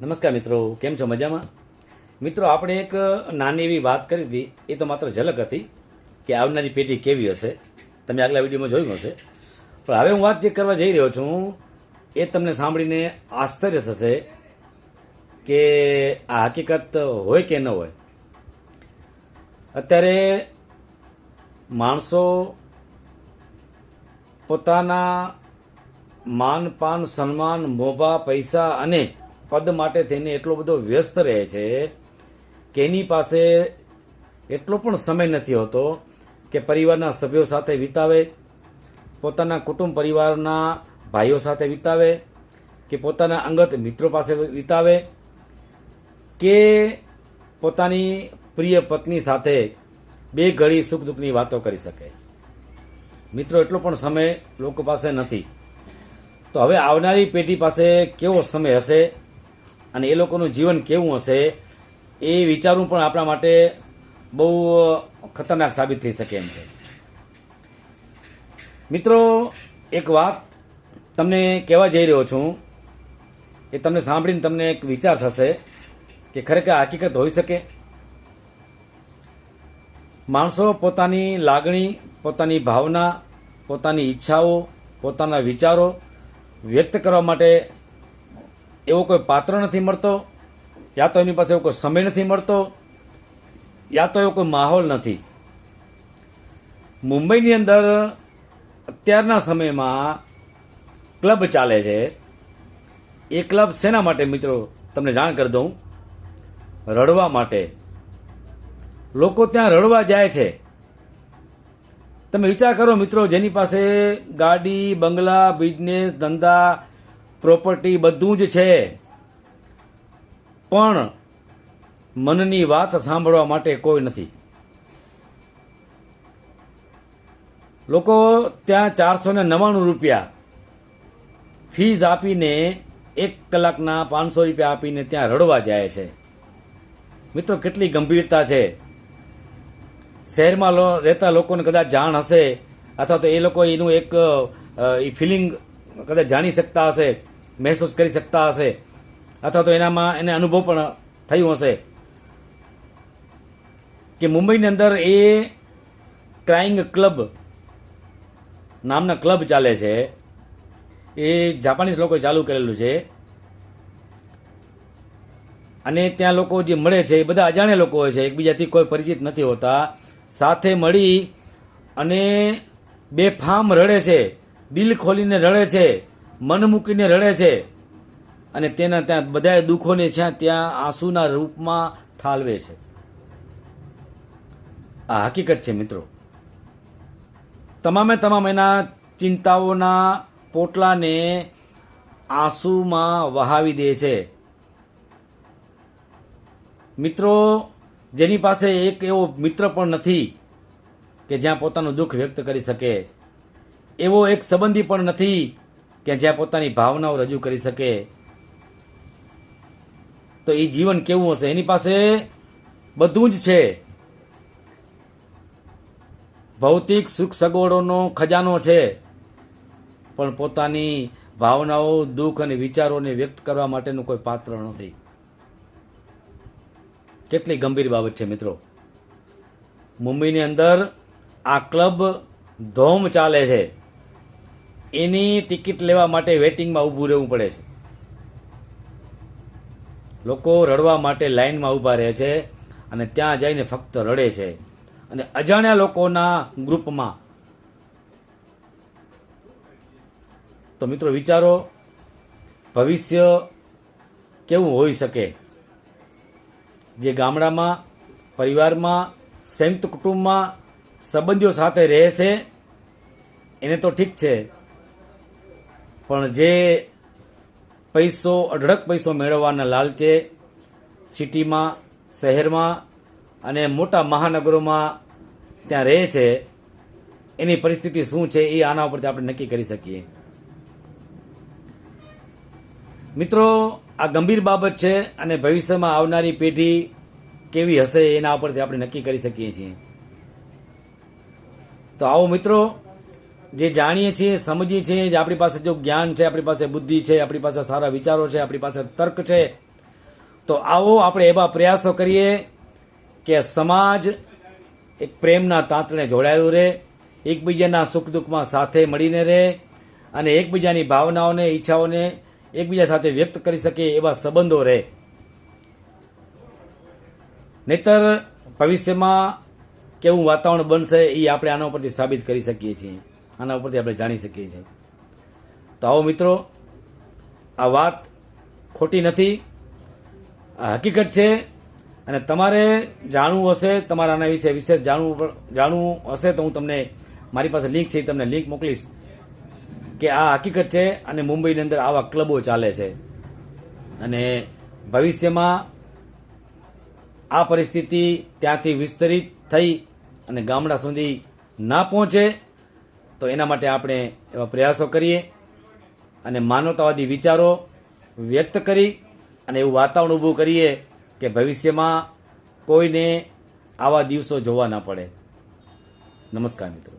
નમસ્કાર મિત્રો, કેમ છો? મજામાં? મિત્રો, આપણે એક નાની એવી વાત કરી હતી, એ તો માત્ર ઝલક હતી કે આવનારી પેઢી કેવી હશે. તમે આગલા વિડીયોમાં જોયું હશે. પણ હવે હું વાત જે કરવા જઈ રહ્યો છું, એ તમને સાંભળીને આશ્ચર્ય થશે કે આ હકીકત હોય કે ન હોય. અત્યારે માણસો પોતાના માન, પાન, સન્માન, મોભા, પૈસા અને પદ માટે થઈને એટલો બધો વ્યસ્ત રહે છે કે એની પાસે એટલો પણ સમય નથી હોતો કે પરિવારના સભ્યો સાથે વિતાવે, પોતાના કુટુંબ પરિવારના ભાઈઓ સાથે વિતાવે, કે પોતાના અંગત મિત્રો પાસે વિતાવે, કે પોતાની પ્રિય પત્ની સાથે બે ઘડી સુખ દુઃખની વાતો કરી શકે. મિત્રો, એટલો પણ સમય લોકો પાસે નથી. તો હવે આવનારી પેઢી પાસે કેવો સમય હશે? અને એ લોકોનું જીવન કેવું હશે એ વિચારવું પણ આપણા માટે બહુ ખતરનાક સાબિત થઈ શકે એમ છે. મિત્રો, એક વાત તમને કહેવા જઈ રહ્યો છું, એ તમને સાંભળીને તમને એક વિચાર થશે કે ખરેખર હકીકત હોઈ શકે. માણસો પોતાની લાગણી, પોતાની ભાવના, પોતાની ઈચ્છાઓ, પોતાના વિચારો વ્યક્ત કરવા માટે એવો કોઈ પાત્ર નથી મળતો, યા તો એની પાસે એવો કોઈ સમય નથી મળતો, યા તો એવો કોઈ માહોલ નથી. મુંબઈની અંદર અત્યારના સમયમાં ક્લબ ચાલે છે. એ ક્લબ શેના માટે મિત્રો તમને જાણ કરી દઉં? રડવા માટે. લોકો ત્યાં રડવા જાય છે. તમે વિચાર કરો મિત્રો, જેની પાસે ગાડી, બંગલા બિઝનેસ ધંધા પ્રોપર્ટી બધું જ છે. પણ મનની વાત સાંભળવા માટે કોઈ નથી. લોકો ત્યાં ચારસો ને નવ્વાણું રૂપિયા ફીઝ આપીને એક કલાકના પાંચસો રૂપિયા આપીને ત્યાં રડવા જાય છે. મિત્રો, કેટલી ગંભીરતા છે. શહેરમાં રહેતા લોકોને કદાચ જાણ હશે અથવા તો એ લોકો એનું એક એ ફિલિંગ કદાચ જાણી શકતા હશે. મહેસૂસ કરી શકતા હશે? અથવા તો એનામાં એને અનુભવ પણ થયું હશે? કે મુંબઈની અંદર એ ક્રાઇંગ ક્લબ નામના ક્લબ ચાલે છે. એ જાપાનીઝ લોકોએ ચાલુ કરેલું છે. અને ત્યાં લોકો જે મળે છે, એ બધા અજાણ્યા લોકો હોય છે. એકબીજાથી કોઈ પરિચિત નથી હોતા. સાથે મળી અને બેફામ રડે છે. દિલ ખોલીને રડે છે. મન મૂકીને રડે છે અને તેના ત્યાં બધા દુઃખોને જ્યાં ત્યાં આંસુના રૂપમાં ઠાલવે છે. આ હકીકત છે મિત્રો. તમામે તમામ એના ચિંતાઓના પોટલાને આંસુમાં વહાવી દે છે. મિત્રો, જેની પાસે એક એવો મિત્ર પણ નથી કે જ્યાં પોતાનું દુઃખ વ્યક્ત કરી શકે. એવો એક સંબંધી પણ નથી કે જ્યાં પોતાની ભાવનાઓ રજૂ કરી શકે. તો એ જીવન કેવું હશે? એની પાસે બધું જ છે. ભૌતિક સુખ સગવડોનો ખજાનો છે. પણ પોતાની ભાવનાઓ, દુઃખ અને વિચારોને વ્યક્ત કરવા માટેનું કોઈ પાત્ર નથી. કેટલી ગંભીર બાબત છે મિત્રો. મુંબઈની અંદર આ ક્લબ ધોમ ચાલે છે. એની ટિકિટ લેવા માટે વેટિંગમાં ઊભું રહેવું પડે છે. લોકો રડવા માટે લાઇનમાં ઊભા રહે છે અને ત્યાં જઈને ફક્ત રડે છે. અને અજાણ્યા લોકોના ગ્રુપમાં. તો મિત્રો વિચારો, ભવિષ્ય કેવું હોઈ શકે? જે ગામડામાં, પરિવારમાં, સંયુક્ત કુટુંબમાં સંબંધીઓ સાથે રહેશે, એને તો ઠીક છે. પણ જે પૈસો, અઢળક પૈસો મેળવવાના લાલચે સિટીમાં, શહેરમાં અને મોટા મહાનગરોમાં ત્યાં રહે છે, એની પરિસ્થિતિ શું છે એ આના ઉપરથી આપણે નક્કી કરી શકીએ. મિત્રો, આ ગંભીર બાબત છે અને ભવિષ્યમાં આવનારી પેઢી કેવી હશે એના ઉપરથી આપણે નક્કી કરી શકીએ છીએ. તો આવો મિત્રો જે જાણીએ છીએ, સમજીએ છીએ, જે આપણી પાસે જો જ્ઞાન છે, આપણી પાસે બુદ્ધિ છે, આપણી પાસે સારા વિચારો છે, આપણી પાસે તર્ક છે, તો આવો આપણે એવા પ્રયાસો કરીએ કે સમાજ એક પ્રેમના તાંતણે જોડાયેલું રહે, એકબીજાના સુખ દુઃખમાં સાથે મળીને રહે અને એકબીજાની ભાવનાઓને, ઈચ્છાઓને એકબીજા સાથે વ્યક્ત કરી શકે એવા સંબંધો રહે. નહીતર ભવિષ્યમાં કેવું વાતાવરણ બનશે એ આપણે આના ઉપરથી સાબિત કરી શકીએ છીએ. આના ઉપરથી આપણે જાણી શકીએ છીએ. તો આવો મિત્રો, આ વાત ખોટી નથી, આ હકીકત છે, અને તમારે જાણવું હશે તમારે આના વિશે વિશેષ જાણવું જાણવું હશે તો હું તમને, મારી પાસે લિંક છે, એ તમને લિંક મોકલીશ કે આ હકીકત છે અને મુંબઈની અંદર આવા ક્લબો ચાલે છે. અને ભવિષ્યમાં આ પરિસ્થિતિ ત્યાંથી વિસ્તરિત થઈ અને ગામડા સુધી ના પહોંચે તો એના માટે આપણે એવા પ્રયાસો કરીએ અને માનવતાવાદી વિચારો વ્યક્ત કરી અને એવું વાતાવરણ ઊભું કરીએ કે ભવિષ્યમાં કોઈને આવા દિવસો જોવા ના પડે. નમસ્કાર મિત્રો.